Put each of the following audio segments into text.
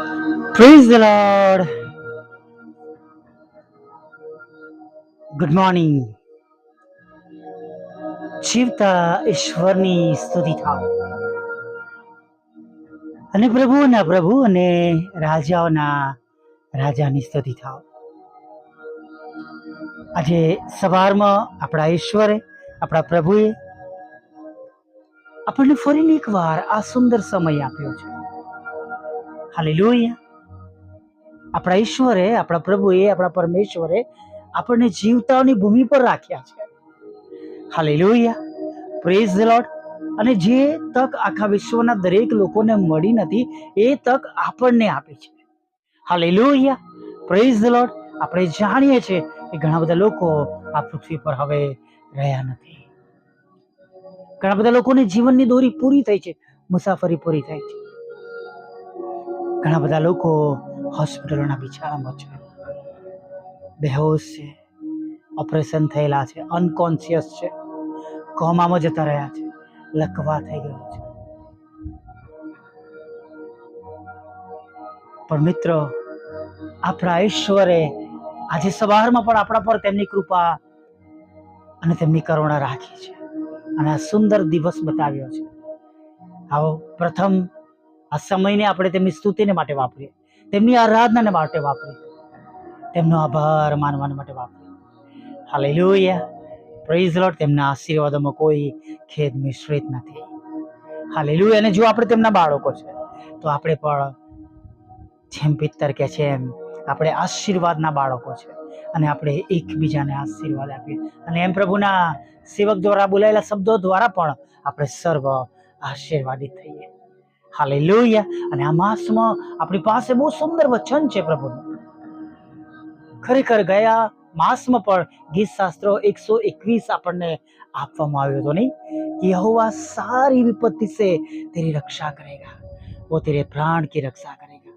Praise the Lord good morning જીવતા ઈશ્વરની સ્તુતિ થાવ અને પ્રભુના પ્રભુ અને રાજાઓના રાજાની સ્તુતિ થાવ. આજે સવારમાં આપણા ઈશ્વરે, આપણા પ્રભુએ આપણને ફરીને એકવાર આ સુંદર સમય આપ્યો છે. હાલેલુયા. આપણા ઈશ્વરે, આપણા પ્રભુએ, આપણા પરમેશ્વરે આપણને જીવતાઓની ભૂમિ પર રાખ્યા છે. હાલેલુયા. પ્રેઝ ધ અને જે તક આખા વિશ્વના દરેક લોકોને મળી નથી, એ તક આપણને આપી છે. હાલેલુયા. પ્રેઝ ધ આપણે જાણીએ છીએ કે ઘણા બધા લોકો આ પૃથ્વી પર હવે રહ્યા નથી. ઘણા બધા લોકોને જીવનની દોરી પૂરી થઈ છે, મુસાફરી પૂરી થઈ છે. ઘણા બધા લોકો હોસ્પિટલોના બિછાણામાં છે બેહોશ છે, ઓપરેશન થયેલા છે અનકોન્શિયસ છે, કોમામાં જતા રહ્યા છે, લકવા થઈ ગયો છે. પણ મિત્રો, આપણા ઈશ્વરે આજે સવારમાં પણ આપણા પર તેમની કૃપા અને તેમની કરુણા રાખી છે. અને આ સુંદર દિવસ બતાવ્યો છે. આવો પ્રથમ આ સમયને આપણે તેમની સ્તુતિને માટે વાપરીએ, તેમની આરાધનાને માટે વાપરીએ, તેમનો આભાર માનવાને માટે વાપરીએ. હાલેલુયા પ્રેઝ લોટ તેમના આશીર્વાદોમાં કોઈ ખેદ મિશ્રિત નથી. હાલેલુયા અને જો આપણે તેમના બાળકો છે, તો આપણે પણ જેમ પિત્તર કે છે એમ, આપણે આશીર્વાદના બાળકો છે અને આપણે એકબીજાને આશીર્વાદ આપીએ. અને એમ પ્રભુના સેવક દ્વારા બોલાયેલા શબ્દો દ્વારા પણ આપણે સર્વ આશીર્વાદિત થઈએ. હાલે હાલેલુયા. અને આ માસમાં આપણી પાસે બહુ સુંદર વચન છે પ્રભુનું. ખરેખર ગયા માસમાં પણ ગીત શાસ્ત્રો એકસો એકવીસ આપણને આપવામાં આવ્યો હતો નહીં? યહોવા સારી વિપત્તિ સે તેરી રક્ષા કરેગા. વો તેરે પ્રાણ કી રક્ષા કરેગા.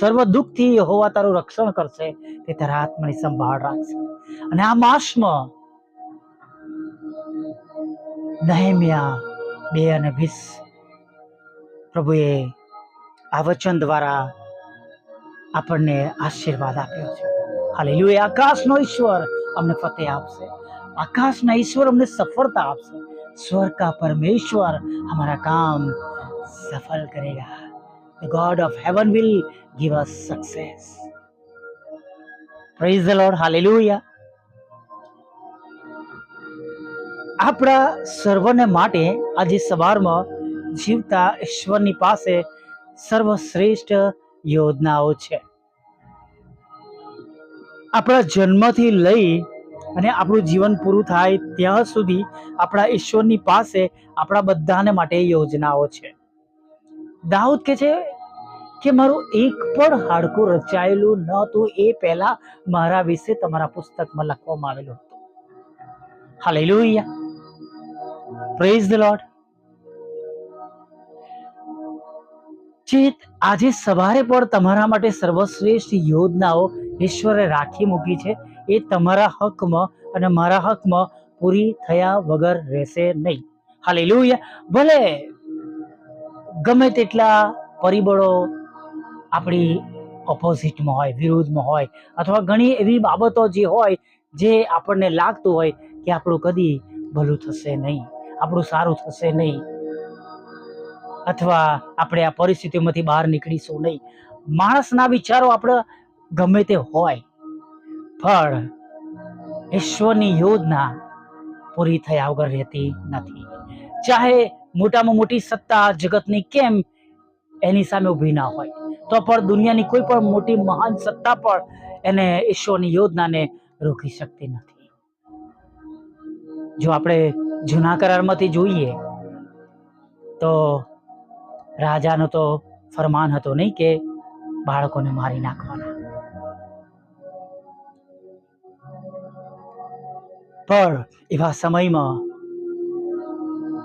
સર્વ દુઃખથી યહોવા તારું રક્ષણ કરશે, તે તારા આત્માની સંભાળ રાખશે. અને આ માસમાં નહેમિયા બે અને વીસ પ્રભુએ આ વચન દ્વારા આપણને આશીર્વાદ આપ્યો છે. હાલેલુએ આકાશનો ઈશ્વર અમને ફતેહ આપશે. આકાશના ઈશ્વર અમને સફળતા આપશે. સ્વર્ગ કા પરમેશ્વર અમારા કામ સફળ કરેગા. The God of heaven will give us success praise the Lord hallelujah આપણા સર્વને માટે આજે સવારમાં જીવતા ઈશ્વરની પાસે સર્વશ્રેષ્ઠ યોજનાઓ છે. આપણા જન્મથી લઈ અને આપણું જીવન પૂરું થાય ત્યાં સુધી આપણા ઈશ્વરની પાસે આપણા બધાને માટે યોજનાઓ છે. દાઉદ કે છે કે, મારું એક પણ હાડકું રચાયેલું ન હતું, એ પહેલા મારા વિશે તમારા પુસ્તકમાં લખવામાં આવેલું હતું. હાલેલુયા. પ્રેઝ ધ લોર્ડ જે આજે સવારે પણ તમારા માટે સર્વશ્રેષ્ઠ યોજનાઓ ઈશ્વરે રાખી મૂકી છે. એ તમારા હકમાં અને મારા હકમાં પૂરી થયા વગર રહેશે નહીં. હાલે ભલે ગમે તેટલા પરિબળો આપણી ઓપોઝિટમાં હોય, વિરુદ્ધમાં હોય, અથવા ઘણી એવી બાબતો જે હોય, જે આપણને લાગતું હોય કે આપણું કદી ભલું થશે નહીં, આપણું સારું થશે નહીં. અથવા આપણે આ પરિસ્થિતિમાંથી બહાર નીકળીશું નહીં. માણસના વિચારો આપણે ગમે તે હોય, પણ ઈશ્વરની યોજના પૂરી થયા વગર રહેતી નથી. ચાહે મોટામાં મોટી સત્તા જગતની કેમ એની સામે ઊભી ના હોય, તો પણ દુનિયાની કોઈ પણ મોટી મહાન સત્તા પણ એને ઈશ્વરની યોજનાને રોકી શકતી નથી. જો આપણે જૂના કરારમાંથી જોઈએ, તો રાજાનો તો ફરમાન હતો નહીં કે બાળકોને મારી નાખવાના. પણ એવા સમયમાં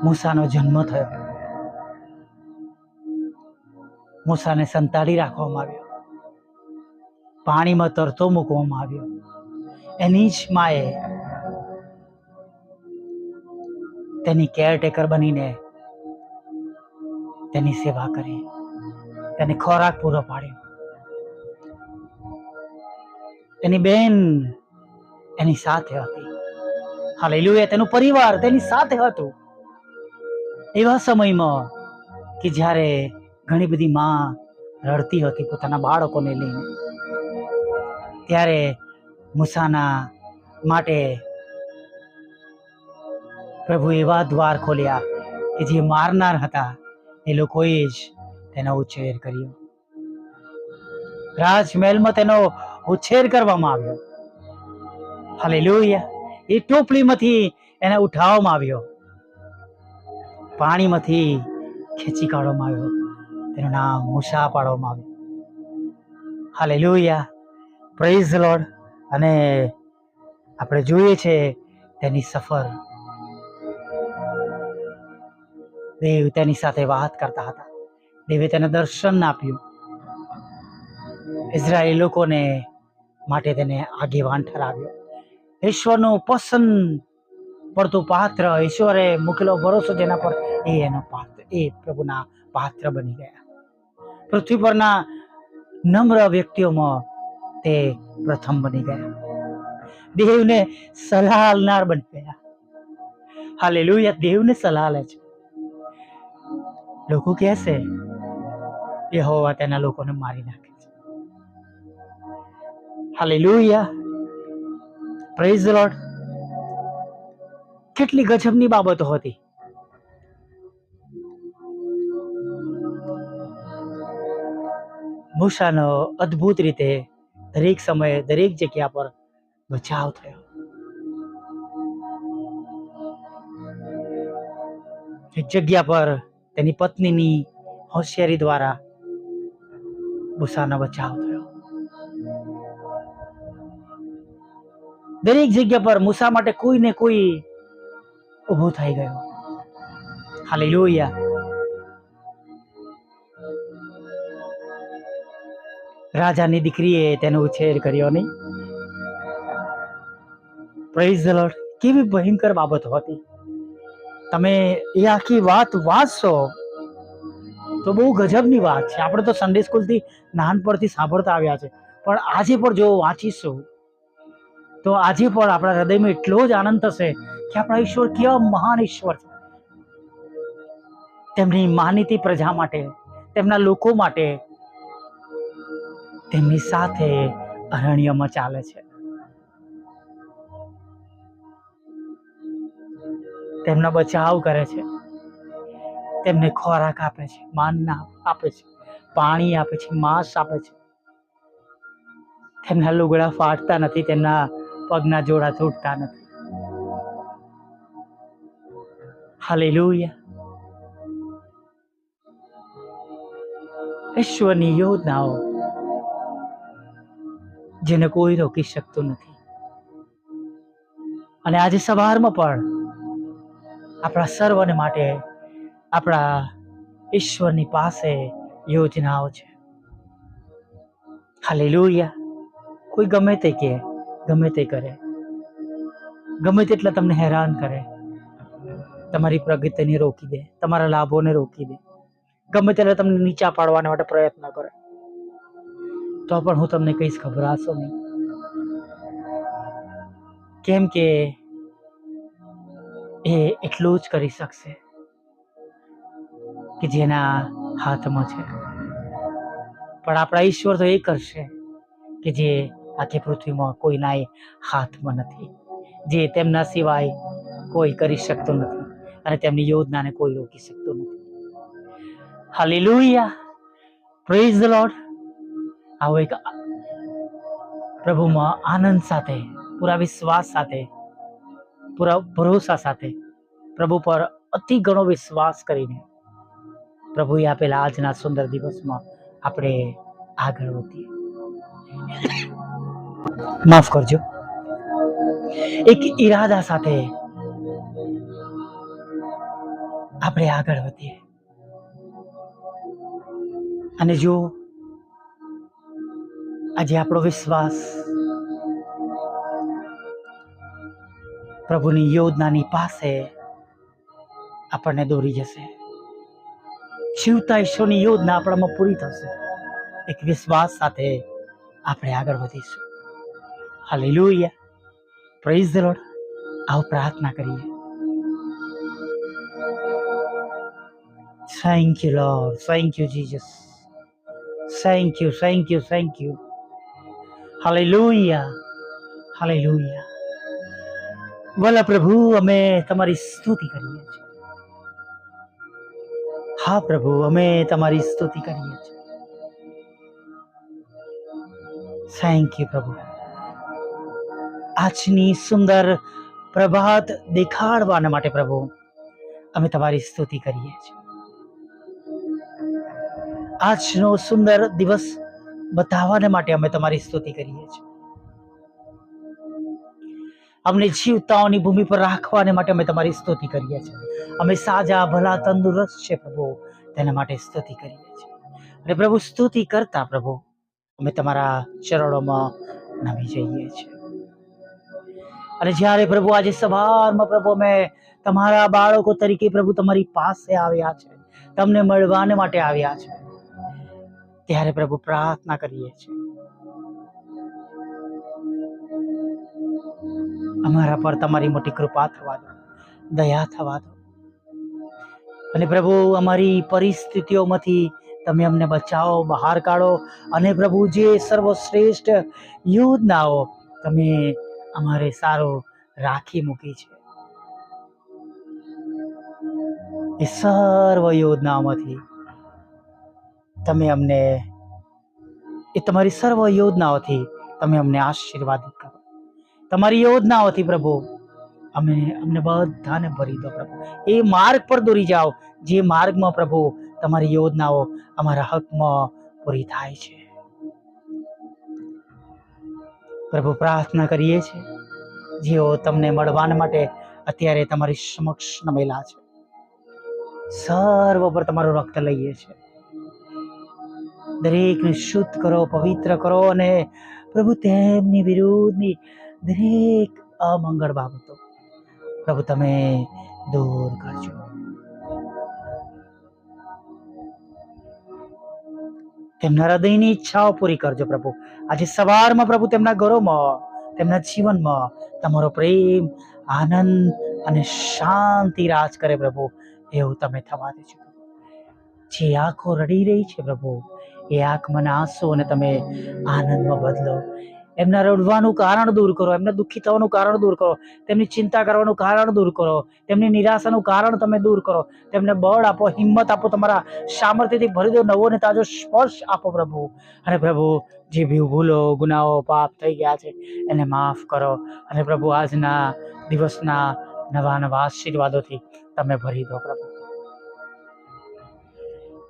મૂસાનો જન્મ થયો. મૂસાને સંતાડી રાખવામાં આવ્યો. પાણીમાં તરતો મૂકવામાં આવ્યો. એની જ માએ તેની કેરટેકર બનીને તેની સેવા કરી. તેને ખોરાક પૂરો પાડ્યો. એની બેન એની સાથે હતી. હાલેલુયા. તેનું પરિવાર તેની સાથે હતું. એવા સમયમાં કે જ્યારે ઘણી બધી માં રડતી હતી પોતાના બાળકોને લઈને. ત્યારે મુસાના માટે પ્રભુ એવા દ્વાર ખોલ્યા કે જે મારનાર હતા. એ લોકોએ જ તેનો ઉછેર કર્યો. રાજમહેલમાં તેનો ઉછેર કરવામાં આવ્યો. હાલેલુયા. એ ટોપલીમાંથી એને ઉઠાવવામાં આવ્યો. પાણીમાંથી ખેંચી કાઢવામાં આવ્યો. તેનું નામ મૂસા પાડવામાં આવ્યું. હાલે લોહિયા પ્રેઝ લોર્ડ અને આપણે જોઈએ છે તેની સફર. દેવ તેની સાથે વાત કરતા હતા. દેવે તેને દર્શન આપ્યું. ઇઝરાયેલી લોકોને માટે તેને આગેવાન ઠરાવ્યો. ઈશ્વરનું પસંદ પડતું પાત્ર ઈશ્વરે મૂકેલો ભરોસો જેના પર એ એનો પાત્ર, એ પ્રભુના પાત્ર બની ગયા. પૃથ્વી પરના નમ્ર વ્યક્તિઓમાં તે પ્રથમ બની ગયા. દેવને સલાહ આલનાર બની ગયા. હાલેલુયા, દેવને સલાહ લે છે. લોકો કહેશે યહોવા તેના લોકોને મારી નાખે છે. હાલેલુયા પ્રેઝ લોર્ડ કેટલી ગજબની બાબતો હતી. મૂસાનો અદ્ભુત રીતે દરેક સમયે, દરેક જગ્યા પર બચાવ થયો. એક જગ્યા પર તેની પત્નીની હોશિયારી દ્વારા ભૂસાનો બચાવ થયો. દરેક જગ્યા પર મૂસા માટે કોઈ ને કોઈ ઊભો થઈ ગયો. ગયું લોહિયા રાજાની દીકરીએ તેનો ઉછેર કર્યો નહીં. પ્રેઝ ધ લોર્ડ કેવી ભયંકર બાબત હતી. તમે એ આખી વાત વાંચશો, તો બહુ ગજબની વાત છે. આપણે તો સન્ડે સ્કૂલથી નાનપણથી સાંભળતા આવ્યા છે. પણ આજે પણ જો વાંચીશું, તો આજે પણ આપણા હૃદયમાં એટલો જ આનંદ થશે કે આપણા ઈશ્વર કેવા મહાન ઈશ્વર છે. તેમની માનીતી પ્રજા માટે, તેમના લોકો માટે તેમની સાથે અરણ્યમાં ચાલે છે. તેમનો બચાવ કરે છે. તેમને ખોરાક આપે છે, માન આપે છે, પાણી આપે છે, માંસ આપે છે. તેમના લુગડા ફાટતા નથી, તેમના પગના જોડા તૂટતા નથી. હાલેલુયા. ઈશ્વરની યોજનાઓ જેને કોઈ રોકી શકતું નથી. અને આજે સવારમાં પણ આપણા સર્વને માટે આપણા ઈશ્વરની પાસે યોજનાઓ છે ખાલી લોહિયા કોઈ ગમે તે કે ગમે તે કરે. ગમે તેટલા તમને હેરાન કરે, તમારી પ્રગતિને રોકી દે, તમારા લાભોને રોકી દે. ગમે તેટલા તમને નીચા પાડવાના માટે પ્રયત્ન કરે. તો પણ હું તમને કહીશ, ગભરાશો નહીં. કેમ કે એ એટલું જ કરી શકશે કે જેના હાથમાં છે. પણ આપણા ઈશ્વર તો એ કરશે કે જે આખી પૃથ્વીમાં કોઈના હાથમાં નથી. જે તેમના સિવાય કોઈ કરી શકતું નથી અને તેમની યોજનાને કોઈ રોકી શકતું નથી. હાલેલુયા. પ્રેઝ ધ લોર્ડ આવો એક પ્રભુમાં આનંદ સાથે, પૂરા વિશ્વાસ સાથે પૂરા, ભરોસા સાથે પ્રભુ પર અતિ ઘણો વિશ્વાસ કરીને પ્રભુએ આપેલા આજના સુંદર દિવસમાં આપણે આગળ વધીએ. માફ કરજો. એક ઈરાદા સાથે આપણે આગળ વધીએ. અને જો આજે આપણો વિશ્વાસ પ્રભુની યોજનાની પાસે આપણને દોરી જશે. જીવતા ઈશ્વરની યોજના આપણામાં પૂરી થશે. એક વિશ્વાસ સાથે આપણે આગળ વધીશું. હાલેલુયા. પ્રેઝ ધ લોર્ડ આવો પ્રાર્થના કરીએ. Thank you Lord thank you Jesus thank you thank you thank you hallelujah hallelujah ભલા પ્રભુ, અમે તમારી સ્તુતિ કરીએ છીએ. હા પ્રભુ, અમે તમારી સ્તુતિ કરીએ છીએ. થેન્ક યુ પ્રભુ. આજની સુંદર પ્રભાત દેખાડવાના માટે પ્રભુ, અમે તમારી સ્તુતિ કરીએ છીએ. આજનો સુંદર દિવસ બતાવવાને માટે અમે તમારી સ્તુતિ કરીએ છીએ. અમને જીવતાઓની ભૂમિ પર રાખવાને માટે અમે તમારી સ્તુતિ કરીએ છીએ. અમે સાજા, ભલા, તંદુરસ્ત છે પ્રભુ, તેના માટે સ્તુતિ કરીએ છીએ. અને પ્રભુ, સ્તુતિ કરતા પ્રભુ, અમે તમારા ચરણોમાં નમી જઈએ છીએ. અને જ્યારે પ્રભુ આજે સવારમાં પ્રભુ અમે તમારા બાળકો તરીકે પ્રભુ તમારી પાસે આવ્યા છે, તમને મળવાને માટે આવ્યા છે, ત્યારે પ્રભુ પ્રાર્થના કરીએ છીએ. અમારા પર તમારી મોટી કૃપા થવા દો, દયા થવા દો. અને પ્રભુ, અમારી પરિસ્થિતિઓમાંથી તમે અમને બચાવો, બહાર કાઢો અને પ્રભુ, જે સર્વશ્રેષ્ઠ યોજનાઓ તમે અમારે સારો રાખી મૂકી છે. એ સર્વ યોજનાઓમાંથી તમે અમને, એ તમારી સર્વ યોજનાઓથી તમે અમને આશીર્વાદિત તમારી યોજનાઓથી પ્રભુ, અમે અમને બધાને ભરી દો પ્રભુ. એ માર્ગ પર દોરી જાઓ, જે માર્ગમાં પ્રભુ તમારી યોજનાઓ અમારા હકમાં પૂરી થાય છે. પ્રભુ પ્રાર્થના કરીએ છીએ, જેઓ તમને મળવાના માટે અત્યારે તમારી સમક્ષ નમેલા છે. સર્વ પર તમારું રક્ત લઈએ છીએ. દરેકને શુદ્ધ કરો, પવિત્ર કરો અને પ્રભુ તેમની વિરુદ્ધની દરેક અમંગળ બાબતો. પ્રભુ, તમે દૂર કરજો. તેમના હૃદયની ઈચ્છાઓ પૂરી કરજો પ્રભુ. આજે સવારમાં પ્રભુ તેમના ઘરોમાં, તેમના જીવનમાં તમારો પ્રેમ, આનંદ અને શાંતિ રાજ કરે પ્રભુ. એવું તમે થવા દેજો જે આંખો રડી રહી છે પ્રભુ, એ આંખમાં આંસુ અને તમે આનંદમાં બદલો. એમના રડવાનું કારણ દૂર કરો, એમને દુઃખી થવાનું કારણ દૂર કરો, તેમની ચિંતા કરવાનું કારણ દૂર કરો, તેમની નિરાશાનું કારણ તમે દૂર કરો, તેમને બળ આપો, હિંમત આપો, તમારા સામર્થ્યથી ભરી દો, નવો ને તાજો સ્પર્શ આપો પ્રભુ. અને પ્રભુ, જે બી ભૂલો, ગુનાઓ, પાપ થઈ ગયા છે, એને માફ કરો. અને પ્રભુ, આજના દિવસના નવા નવા આશીર્વાદોથી તમે ભરી દો પ્રભુ.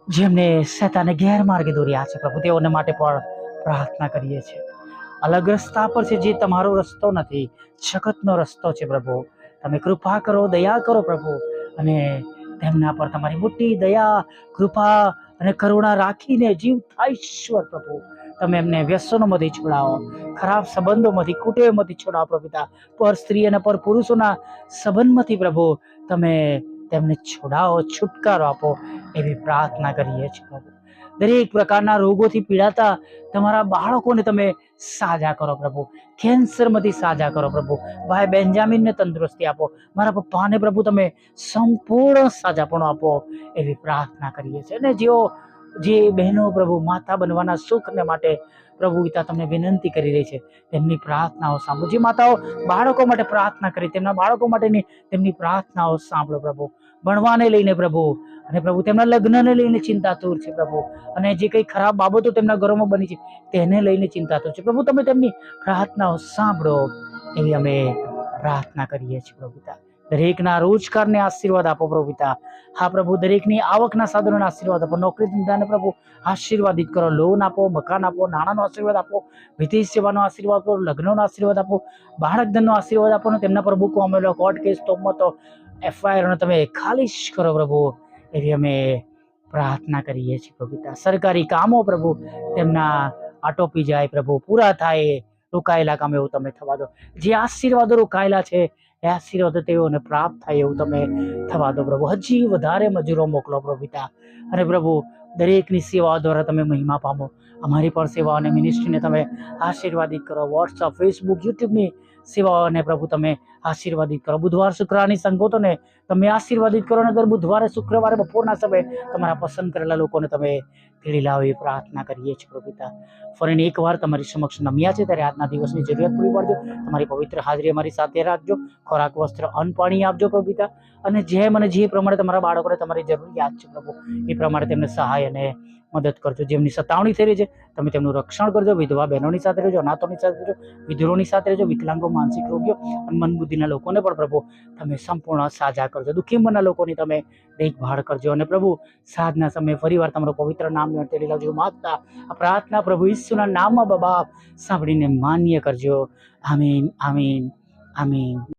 જેમને શેતાને ગેરમાર્ગે દોર્યા છે પ્રભુ, તેઓને માટે પણ પ્રાર્થના કરીએ છીએ. અલગ રસ્તા પર છે જે તમારો રસ્તો નથી, જગતનો રસ્તો છે પ્રભુ. તમે કૃપા કરો, દયા કરો પ્રભુ. અને તેમના પર તમારી મોટી દયા, કૃપા અને કરુણા રાખીને જીવ થાય ઈશ્વર પ્રભુ. તમે એમને વ્યસનોમાંથી છોડાવો, ખરાબ સંબંધોમાંથી, કુટેવમાંથી છોડાવો પ્રભુતા પર સ્ત્રી અને પર પુરુષોના સંબંધમાંથી પ્રભુ, તમે તેમને છોડાવો, છુટકારો આપો એવી પ્રાર્થના કરીએ છીએ પ્રભુ. દરેક પ્રકારના રોગોથી પીડાતા તમારા બાળકોને તમે સાજા કરો પ્રભુ. કેન્સરમાંથી સાજા કરો પ્રભુ. ભાઈ બેન્જામિનને તંદુરસ્તી આપો. મારા પપ્પાને પ્રભુ તમે સંપૂર્ણ સાજાપણો આપો એવી પ્રાર્થના કરીએ છીએ. અને જેઓ જે બહેનો પ્રભુ, માતા બનવાના સુખને માટે પ્રભુ પિતા તમને વિનંતી કરી રહી છે. તેમની પ્રાર્થનાઓ સાંભળો. જે માતાઓ, બાળકો માટે પ્રાર્થના કરી, તેમના બાળકો માટેની તેમની પ્રાર્થનાઓ સાંભળો પ્રભુ. ભણવાને લઈને પ્રભુ, અને પ્રભુ તેમના લગ્નને લઈને ચિંતાતુર છે પ્રભુ. અને જે કંઈ ખરાબ બાબતો તેમના ઘરોમાં બની છે, તેને લઈને ચિંતાતુર છે. પ્રભુ, તમે તેમની પ્રાર્થનાઓ સાંભળો. એવી અમે પ્રાર્થના કરીએ છીએ પ્રભુ પિતા. દરેકના રોજગારને આશીર્વાદ આપો પ્રભુ પિતા. હા પ્રભુ, દરેકની આવકના સાધનોને આશીર્વાદ આપો નોકરી ધંધાને પ્રભુ, આશીર્વાદિત કરો, લોન આપો, મકાન આપો, નાણાંનો આશીર્વાદ આપો, વિદેશ સેવાનો આશીર્વાદ આપો, લગ્નનો આશીર્વાદ આપો, બાળક ધનનો આશીર્વાદ આપો અને તેમના પ્રભુ મૂકો અમેલો કોર્ટ કેસ તોમતો એફઆઈઆરનો તમે ખાલીશ કરો પ્રભુ, એવી અમે પ્રાર્થના કરીએ છીએ પ્રભુ પિતા. સરકારી કામો પ્રભુ, તેમના આટોપી જાય પ્રભુ, પૂરા થાય, રોકાયેલા કામ એવું તમે થવા દો. જે આશીર્વાદો રોકાયેલા છે આશીર્વાદ તેઓને પ્રાપ્ત થાય એવું તમે થવા દો પ્રભુ. હજી વધારે મજૂરો મોકલો પ્રભુ પિતા. અને પ્રભુ, દરેકની સેવાઓ દ્વારા તમે મહિમા પામો. અમારી પણ સેવાઓ અને મિનિસ્ટ્રીને તમે આશીર્વાદિત કરો. વોટ્સઅપ ફેસબુક યુટ્યુબની સેવાઓને પ્રભુ તમે આશીર્વાદિત કરો. બુધવાર શુક્રવારની સંગોતોને તમે આશીર્વાદિત કરો અને દર બુધવારે શુક્રવારે બપોરના સમયે તમારા પસંદ કરેલા લોકોને તમે તેડી લાવો એ પ્રાર્થના કરીએ છીએ પ્રભુ પિતા. ફરીને એકવાર તમારી સમક્ષ નમ્યા છે ત્યારે આજના દિવસની જરૂરિયાત પૂરી પાડજો. તમારી પવિત્ર હાજરી અમારી સાથે રાખજો. ખોરાક, વસ્ત્ર, અન્ન, પાણી આપજો પ્રભુ અને જેમ અને જે પ્રમાણે તમારા બાળકોને તમારી જરૂરિયાત છે પ્રભુ, એ પ્રમાણે તેમને સહાય અને મદદ કરજો. જેમની સતાવણી થઈ રહી છે, તમે તેમનું રક્ષણ કરજો. વિધવા બહેનોની સાથે રહેજો, અનાથોની સાથે રહેજો વિધુરોની સાથે રહેજો, વિકલાંગો, માનસિક રોગીઓ અને મન બુદ્ધિના લોકોને પણ પ્રભુ તમે સંપૂર્ણ સાજા કરજો. દુઃખી મનના લોકોની તમે દેખભાળ કરજો અને પ્રભુ સાધના સમયે ફરીવાર તમારું પવિત્ર નામ તેડી લાવજો માગતા આ પ્રાર્થના પ્રભુ ઈસુના નામમાં બાબા સાંભળીને માન્ય કરજો. આમીન આમીન આમીન.